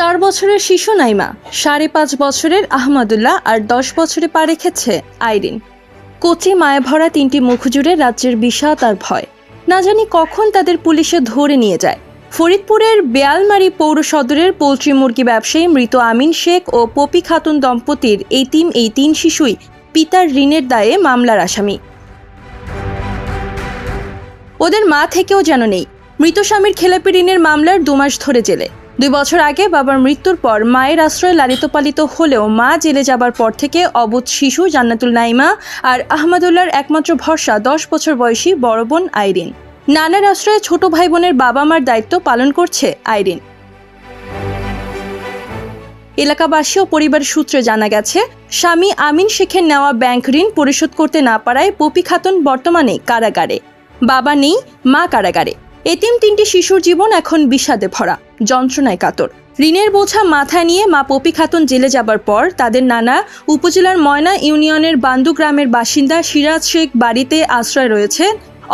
চার বছরের শিশু নাইমা, সাড়ে পাঁচ বছরের আহমদুল্লাহ আর দশ বছরে পা রেখেছে আইরিন। কচি মায়া ভরা তিনটি মুখ জুড়ে রাজ্যের বিষাদ আর ভয়। না জানি কখন তাদের পুলিশে ধরে নিয়ে যায়। ফরিদপুরের বেয়ালমারি পৌর সদরের পোলট্রি মুরগি ব্যবসায়ী মৃত আমিন শেখ ও পপি খাতুন দম্পতির এই তিন এই তিন শিশুই পিতার ঋণের দায়ে মামলার আসামি। ওদের মা থেকেও যেন নেই। মৃত স্বামীর খেলাপি ঋণের মামলার দুমাস ধরে জেলে। দুই বছর আগে বাবার মৃত্যুর পর মায়ের আশ্রয়ে লালিত পালিত হলেও মা জেলে যাবার পর থেকে অবুধ শিশু জান্নাতুল নাইমা আর আহমদুল্লার একমাত্র ভরসা দশ বছর বয়সী বড় বোন আইরিন। নানার আশ্রয়ে ছোট ভাই বোনের বাবা মার দায়িত্ব পালন করছে আইরিন। এলাকাবাসী ও পরিবার সূত্রে জানা গেছে, স্বামী আমিন শেখের নেওয়া ব্যাংক ঋণ পরিশোধ করতে না পারায় পপি খাতুন বর্তমানে কারাগারে। বাবা নেই, মা কারাগারে। এতিম তিনটি শিশুর জীবন এখন বিষাদে ভরা, যন্ত্রণায় কাতর। ঋণের বোঝা মাথায় নিয়ে মা পপি খাতুন জেলে যাবার পর তাদের নানা উপজেলার ময়না ইউনিয়নের বান্দু গ্রামের বাসিন্দা সিরাজ শেখ বাড়িতে আশ্রয় রয়েছে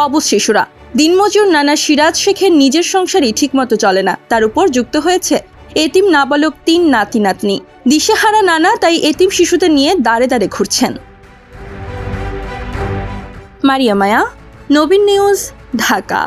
অবুজ শিশুরা। দিনমজুর নানা সিরাজ শেখের নিজের সংসারই ঠিকমতো চলে না, তার উপর যুক্ত হয়েছে এতিম নাবালক তিন নাতি নাতনি। দিশেহারা নানা তাই এতিম শিশুদের নিয়ে দাঁড়ে দাঁড়ে ঘুরছেন। মারিয়া মায়া, নবীন নিউজ, ঢাকা।